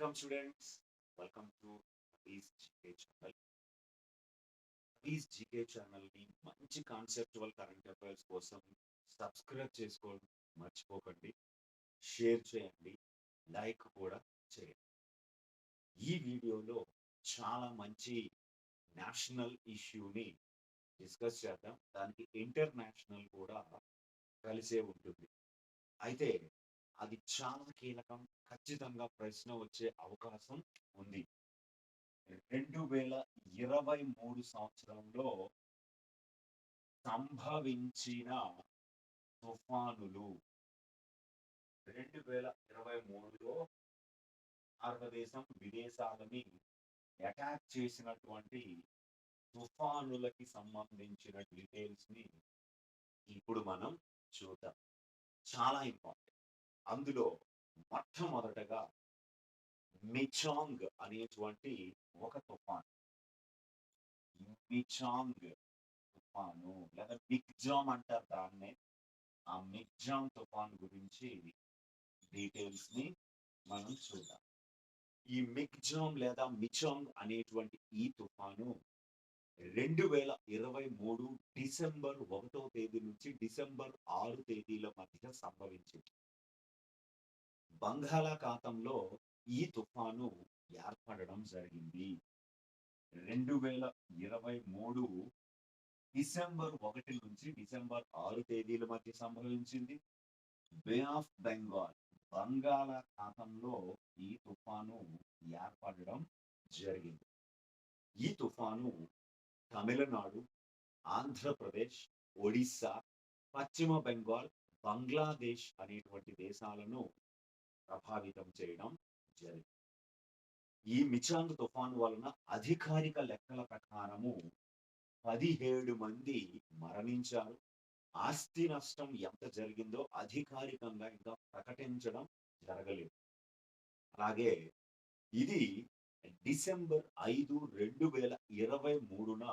Welcome students. Welcome to Abhi's GK channel. Abhi's GK channel ని మంచి conceptual current affairs కోసం subscribe చేసుకోవడం మర్చిపోకండి. షేర్ చేయండి. లైక్ కూడా చేయండి. ఈ వీడియోలో చాలా మంచి నేషనల్ ఇష్యూని డిస్కస్ చేద్దాం. దానికి ఇంటర్నేషనల్ కూడా కలిసే ఉంటుంది. అయితే అది చాలా కీలకం. ఖచ్చితంగా ప్రశ్న వచ్చే అవకాశం ఉంది. రెండు వేల ఇరవై మూడు సంవత్సరంలో సంభవించిన తుఫానులు రెండు వేల ఇరవై మూడులో భారతదేశం విదేశాలని అటాక్ చేసినటువంటి తుఫానులకి సంబంధించిన డీటెయిల్స్ని ఇప్పుడు మనం చూద్దాం. చాలా ఇంపార్టెంట్ అందులో మొట్టమొదటగా మిచాంగ్ అనేటువంటి ఒక తుఫాను. మిచాంగ్ తుఫాను లేదా మిగ్జామ్ అంటారు దాన్నే. ఆ మిగ్జామ్ తుఫాన్ గురించి డీటెయిల్స్ని మనం చూద్దాం. ఈ మిగ్జామ్ లేదా మిచాంగ్ అనేటువంటి ఈ తుఫాను రెండు వేల ఇరవై మూడు డిసెంబర్ ఒకటో తేదీ నుంచి డిసెంబర్ ఆరు తేదీల మధ్య సంభవించింది. బంగాళాఖాతంలో ఈ తుఫాను ఏర్పడడం జరిగింది. రెండు వేల ఇరవై మూడు డిసెంబర్ ఒకటి నుంచి డిసెంబర్ ఆరు తేదీల మధ్య సంభవించింది. బే ఆఫ్ బెంగాల్ బంగాళాఖాతంలో ఈ తుఫాను ఏర్పడడం జరిగింది. ఈ తుఫాను తమిళనాడు ఆంధ్రప్రదేశ్ ఒడిస్సా పశ్చిమ బెంగాల్ బంగ్లాదేశ్ అనేటువంటి దేశాలను ప్రభావితం చేయడం జరిగింది. ఈ మిచాంగ్ తుఫాను వలన అధికారిక లెక్కల ప్రకారము పదిహేడు మంది మరణించారు. ఆస్తి నష్టం ఎంత జరిగిందో అధికారికంగా ఇంకా ప్రకటించడం జరగలేదు. అలాగే ఇది డిసెంబర్ ఐదు రెండు వేల ఇరవై మూడున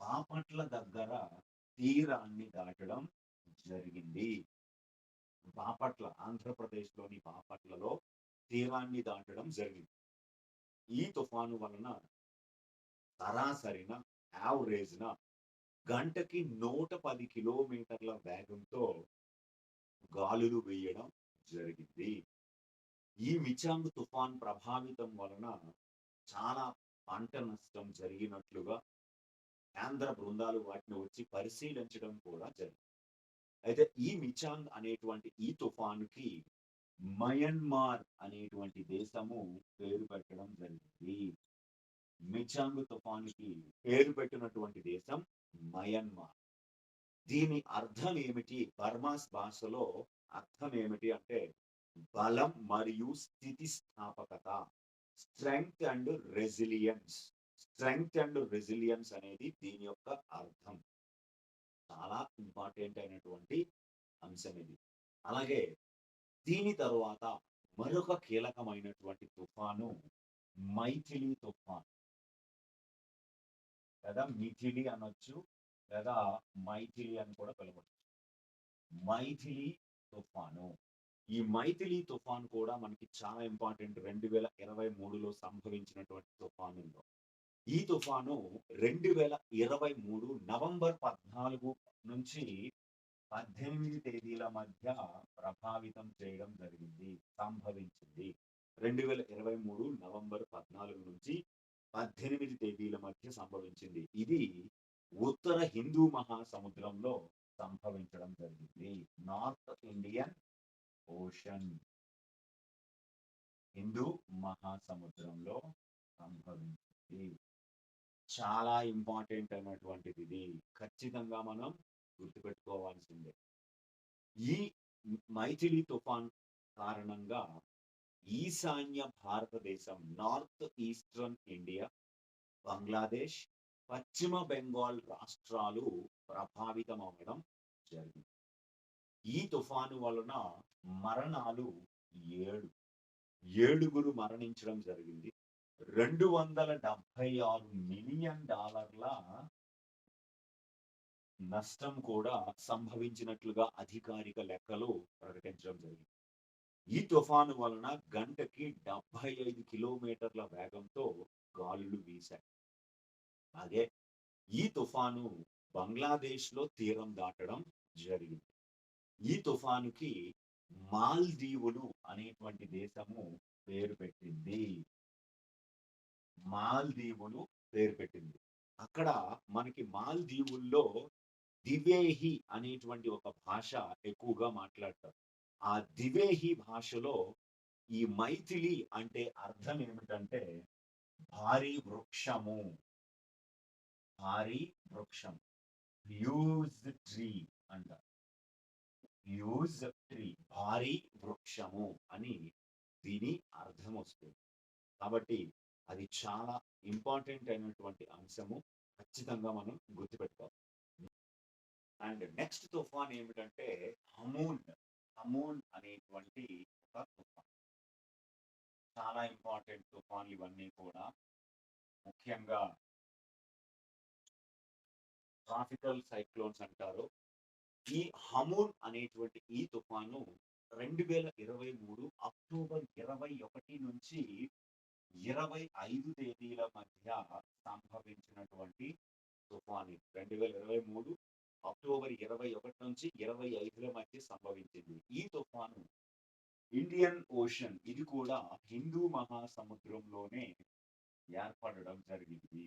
బాపట్ల దగ్గర తీరాన్ని దాటడం జరిగింది. బాపట్ల ఆంధ్రప్రదేశ్లోని బాపట్లలో తీరాన్ని దాటడం జరిగింది. ఈ తుఫాను వలన సరాసరిన యావరేజ్న గంటకి నూట పది కిలోమీటర్ల వేగంతో గాలులు వేయడం జరిగింది. ఈ మిచాంగ్ తుఫాన్ ప్రభావితం వలన చాలా పంట నష్టం జరిగినట్లుగా కేంద్ర బృందాలు వాటిని వచ్చి పరిశీలించడం కూడా జరిగింది. అయితే ఈ మిచాంగ్ అనేటువంటి ఈ తుఫానుకి మయన్మార్ అనేటువంటి దేశము పేరు పెట్టడం జరిగింది. మిచాంగ్ తుఫానుకి పేరు పెట్టినటువంటి దేశం మయన్మార్. దీని అర్థం ఏమిటి? బర్మాస్ భాషలో అర్థం ఏమిటి అంటే బలం మరియు స్థితిస్థాపకత strength and resilience. Strength and resilience అనేది దీని యొక్క అర్థం. చాలా ఇంపార్టెంట్ అయినటువంటి అంశం ఇది. అలాగే దీని తరువాత మరొక కీలకమైనటువంటి తుఫాను మైథిలి తుఫాను. లేదా మిథిలి అనొచ్చు లేదా మైథిలి అని కూడా పిలవచ్చు మైథిలి తుఫాను. ఈ మైథిలి తుఫాన్ కూడా మనకి చాలా ఇంపార్టెంట్ రెండు వేల ఇరవై మూడులో సంభవించినటువంటి తుఫానుల్లో ఈ తుఫాను రెండు వేల ఇరవై మూడు నవంబర్ పద్నాలుగు నుంచి పద్దెనిమిది తేదీల మధ్య ప్రభావితం చేయడం జరిగింది సంభవించింది. రెండు వేల ఇరవై మూడు నవంబర్ పద్నాలుగు నుంచి పద్దెనిమిది తేదీల మధ్య సంభవించింది. ఇది ఉత్తర హిందూ మహాసముద్రంలో సంభవించడం జరిగింది. నార్త్ ఇండియన్ ఓషన్ హిందూ మహాసముద్రంలో సంభవించింది. చాలా ఇంపార్టెంట్ అయినటువంటిది ఇది ఖచ్చితంగా మనం గుర్తుపెట్టుకోవాల్సిందే. ఈ మైథిలి తుఫాన్ కారణంగా ఈశాన్య భారతదేశం నార్త్ ఈస్టర్న్ ఇండియా బంగ్లాదేశ్ పశ్చిమ బెంగాల్ రాష్ట్రాలు ప్రభావితం అవ్వడం జరిగింది. ఈ తుఫాను వలన మరణాలు ఏడు. ఏడుగురు మరణించడం జరిగింది. రెండు వందల డెబ్బై ఆరు మిలియన్ డాలర్ల నష్టం కూడా సంభవించినట్లుగా అధికారిక లెక్కలు ప్రకటించడం జరిగింది ఈ తుఫాను వలన గంటకి 75 కిలోమీటర్ల వేగంతో గాలులు వీశాయి. అలాగే ఈ తుఫాను బంగ్లాదేశ్‌లో తీరం దాటడం జరిగింది. ఈ తుఫానుకి మాల్దీవులు అనేటువంటి దేశము పేరు పెట్టింది. మాల్దీవులు పేరు పెట్టింది. అక్కడ మనకి మాల్దీవుల్లో దివేహి అనేటువంటి ఒక భాష ఎక్కువగా మాట్లాడతారు. ఆ దివేహి భాషలో ఈ మైథిలి అంటే అర్థం ఏమిటంటే భారీ వృక్షము. భారీ వృక్షం. హ్యూజ్ ట్రీ అంట హ్యూజ్ ట్రీ భారీ వృక్షము అని దీని అర్థం వస్తుంది. కాబట్టి అది చాలా ఇంపార్టెంట్ అయినటువంటి అంశము. ఖచ్చితంగా మనం గుర్తుపెట్టుకోవాలి. అండ్ నెక్స్ట్ తుఫాన్ ఏమిటంటే హమూన్. హమూన్ అనేటువంటి ఒక తుఫాన్. చాలా ఇంపార్టెంట్ తుఫాన్లు ఇవన్నీ కూడా. ముఖ్యంగా ట్రాఫికల్ సైక్లోన్స్ అంటారు. ఈ హమూన్ అనేటువంటి ఈ తుఫాను 2023 అక్టోబర్ 21 నుంచి 25 తేదీల మధ్య సంభవించినటువంటి తుఫాన్ ఇది. 2023 అక్టోబర్ 21 నుంచి 25ల మధ్య సంభవించింది. ఈ తుఫాను ఇండియన్ ఓషన్ ఇది కూడా హిందూ మహాసముద్రంలోనే ఏర్పడడం జరిగింది.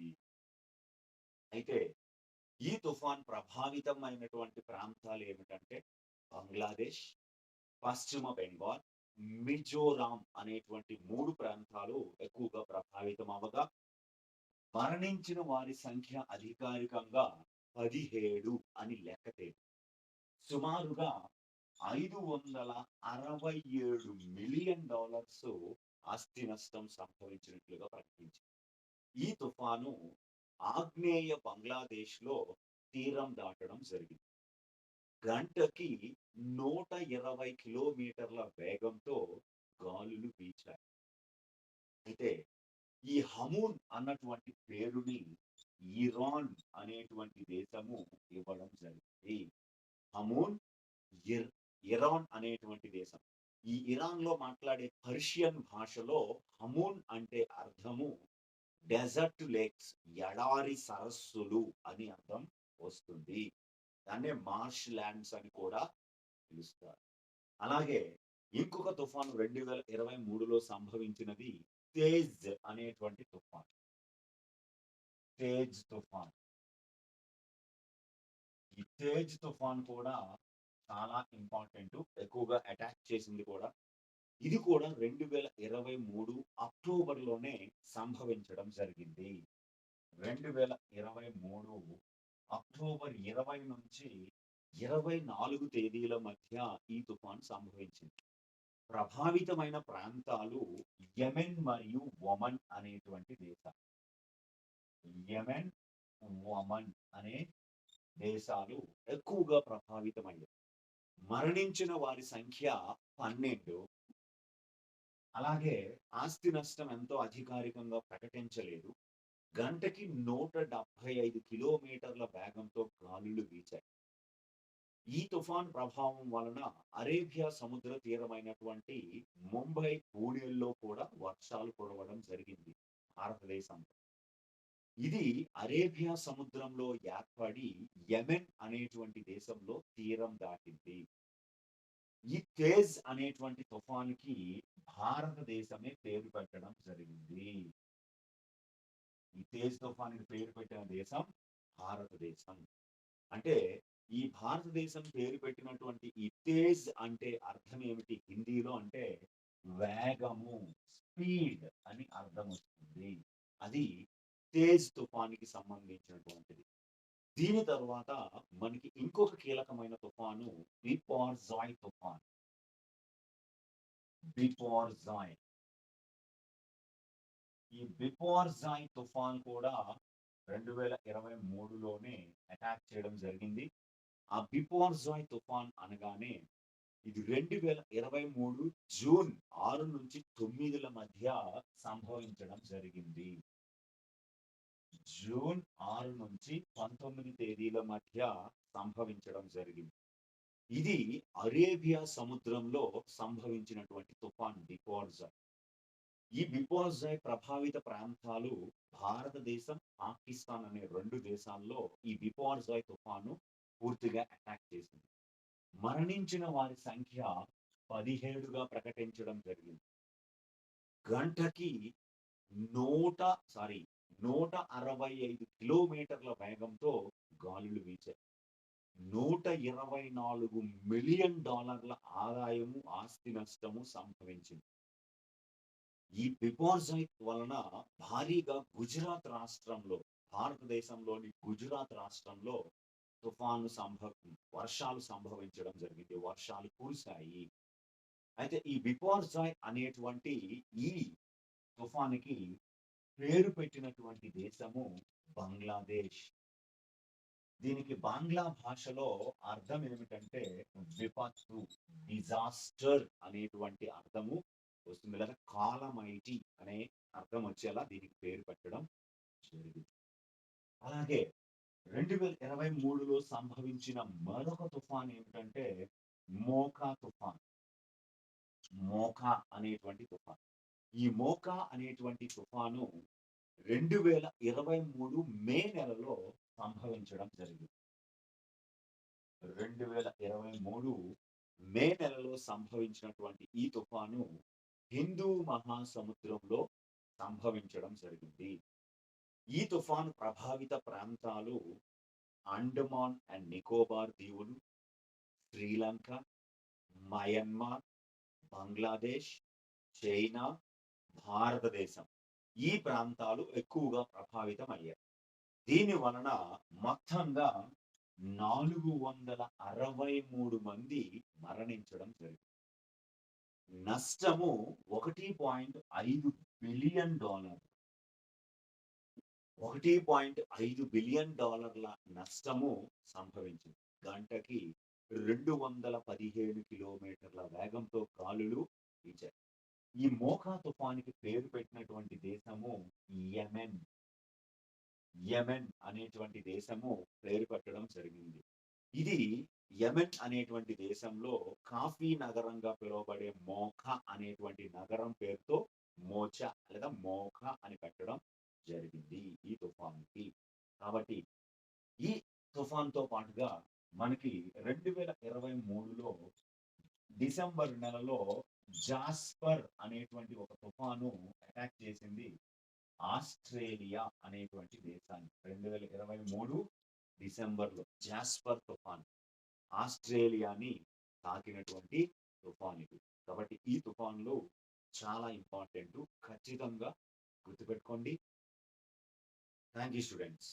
అయితే ఈ తుఫాన్ ప్రభావితం అయినటువంటి ప్రాంతాలు ఏమిటంటే బంగ్లాదేశ్, పశ్చిమ బెంగాల్, మిజోరాం అనేటువంటి మూడు ప్రాంతాలు ఎక్కువగా ప్రభావితం అవగా మరణించిన వారి సంఖ్య అధికారికంగా 17 అని లెక్క తేలి సుమారుగా $567 మిలియన్ డాలర్స్ ఆస్తి నష్టం సంభవించినట్లుగా ప్రకటించింది. ఈ తుఫాను ఆగ్నేయ బంగ్లాదేశ్‌లో తీరం దాటడం జరిగింది. గంటకి 120 కిలోమీటర్ల వేగంతో గాలులు వీచాయి. అయితే ఈ హమూన్ అన్నటువంటి పేరుని ఇరాన్ అనేటువంటి దేశము ఇవ్వడం జరిగింది. హమూన్ ఇర్ ఇరాన్ అనేటువంటి దేశం. ఈ ఇరాన్‌లో మాట్లాడే పర్షియన్ భాషలో హమూన్ అంటే అర్థము డెజర్ట్ లేక్స్ ఎడారి సరస్సులు అని అర్థం వస్తుంది. దాన్నే మార్ష్ ల్యాండ్స్ అని కూడా పిలుస్తారు. అలాగే ఇంకొక తుఫాను 2023లో సంభవించినది తేజ్ అనేటువంటి తుఫాన్. తేజ్ తుఫాన్. ఈ తేజ్ తుఫాన్ కూడా చాలా ఇంపార్టెంట్ ఎక్కువగా అటాక్ చేసింది కూడా. ఇది కూడా 2023 అక్టోబర్‌లోనే సంభవించడం జరిగింది. 2023 అక్టోబర్ 20 నుంచి 24 తేదీల మధ్య ఈ తుఫాన్ సంభవించింది. ప్రభావితమైన ప్రాంతాలు యెమెన్ మరియు ఒమన్ అనేటువంటి దేశాలు. యెమెన్, ఒమన్ అనే దేశాలు ఎక్కువగా ప్రభావితమయ్యాయి. మరణించిన వారి సంఖ్య 12. అలాగే ఆస్తి నష్టం ఎంతో అధికారికంగా ప్రకటించలేదు. గంటకి 175 కిలోమీటర్ల వేగంతో గాలులు వీచాయి. ఈ తుఫాన్ ప్రభావం వలన అరేబియా సముద్ర తీరమైనటువంటి ముంబై, పూణేల్లో కూడా వర్షాలు కురవడం జరిగింది భారతదేశంలో. ఇది అరేబియా సముద్రంలో ఏర్పడి యెమెన్ అనేటువంటి దేశంలో తీరం దాటింది. ఈ తేజ్ అనేటువంటి తుఫాన్కి భారతదేశమే పేరు పెట్టడం జరిగింది. ఈ తేజ్ తుఫానికి పేరు పెట్టిన దేశం భారతదేశం. అంటే ఈ భారతదేశం పేరు పెట్టినటువంటి ఈ తేజ్ అంటే అర్థం ఏమిటి హిందీలో అంటే వేగము, స్పీడ్ అని అర్థం వస్తుంది. అది తేజ్ తుఫానికి సంబంధించినటువంటిది. దీని తర్వాత మనకి ఇంకొక కీలకమైన తుఫాను బిపార్జాయ్ తుఫాన్. బిపార్జాయ్. ఈ బిపార్జాయ్ తుఫాన్ కూడా 2023లోనే అటాక్ చేయడం జరిగింది. ఆ బిపార్జాయ్ తుఫాన్ అనగానే ఇది 2023 జూన్ ఆరు నుంచి తొమ్మిదిల మధ్య సంభవించడం జరిగింది. జూన్ ఆరు నుంచి 19 తేదీల మధ్య సంభవించడం జరిగింది. ఇది అరేబియా సముద్రంలో సంభవించినటువంటి తుఫాన్ బిపోర్జాయ్ ఈ బిపోర్జాయ్ ప్రభావిత ప్రాంతాలు భారతదేశం పాకిస్తాన్ అనే రెండు దేశాల్లో ఈ బిపోర్జాయ్ తుఫాను పూర్తిగా అటాక్ చేసింది. మరణించిన వారి సంఖ్య పదిహేడుగా ప్రకటించడం జరిగింది. గంటకి నూట సారీ నూట అరవై ఐదు కిలోమీటర్ల వేగంతో గాలులు వీచాయి. నూట ఇరవై నాలుగు మిలియన్ డాలర్ల ఆదాయము ఆస్తి నష్టము సంభవించింది. ఈ బిపోజైట్ వలన భారీగా గుజరాత్ రాష్ట్రంలో భారతదేశంలోని గుజరాత్ రాష్ట్రంలో తుఫాను సంభవ వర్షాలు సంభవించడం జరిగింది వర్షాలు కురిశాయి. అయితే ఈ బిపార్జాయ్ అనేటువంటి ఈ తుఫానికి పేరు పెట్టినటువంటి దేశము బంగ్లాదేశ్. దీనికి బాంగ్లా భాషలో అర్థం ఏమిటంటే విపత్తు డిజాస్టర్ అనేటువంటి అర్థము వస్తుంది. లేదా కాలమైటి అనే అర్థం వచ్చేలా దీనికి పేరు పెట్టడం జరిగింది. అలాగే రెండు వేల ఇరవై మూడులో సంభవించిన మరొక తుఫాన్ ఏమిటంటే మోకా తుఫాన్. మోకా అనేటువంటి తుఫాన్. ఈ మోకా అనేటువంటి తుఫాను రెండు వేల ఇరవై మూడు మే నెలలో సంభవించడం జరిగింది. రెండు వేల ఇరవై మూడు మే నెలలో సంభవించినటువంటి ఈ తుఫాను హిందూ మహాసముద్రంలో సంభవించడం జరిగింది. ఈ తుఫాను ప్రభావిత ప్రాంతాలు అండమాన్ అండ్ నికోబార్ దీవులు శ్రీలంక మయన్మార్ బంగ్లాదేశ్ చైనా భారతదేశం ఈ ప్రాంతాలు ఎక్కువగా ప్రభావితం అయ్యాయి దీని వలన మొత్తంగా నాలుగు వందల అరవై మూడు మంది మరణించడం జరిగింది. నష్టము ఒకటి పాయింట్ ఐదు బిలియన్ డాలర్. ఒకటి పాయింట్ ఐదు బిలియన్ డాలర్ల నష్టము సంభవించింది. గంటకి రెండు వందల పదిహేను కిలోమీటర్ల వేగంతో గాలులు వీచాయి. ఈ మోకా తుఫానికి పేరు పెట్టినటువంటి దేశము యెమెన్. యెమెన్ అనేటువంటి దేశము పేరు పెట్టడం జరిగింది. ఇది యమెన్ అనేటువంటి దేశంలో కాఫీ నగరంగా పిలువబడే మోఖ అనేటువంటి నగరం పేరుతో మోచా లేదా మోఖ అని పెట్టడం జరిగింది ఈ తుఫాన్కి. కాబట్టి ఈ తుఫాన్తో పాటుగా మనకి రెండు వేల ఇరవై మూడులో డిసెంబర్ నెలలో జాస్పర్ అనేటువంటి ఒక తుఫాను అటాక్ చేసింది ఆస్ట్రేలియా అనేటువంటి దేశాన్ని. రెండు వేల ఇరవై మూడు డిసెంబర్లో జాస్పర్ తుఫాన్. ఆస్ట్రేలియాని తాకినటువంటి తుఫాన్ ఇది కాబట్టి ఈ తుఫాన్లు చాలా ఇంపార్టెంట్. ఖచ్చితంగా గుర్తుపెట్టుకోండి. Thank you students.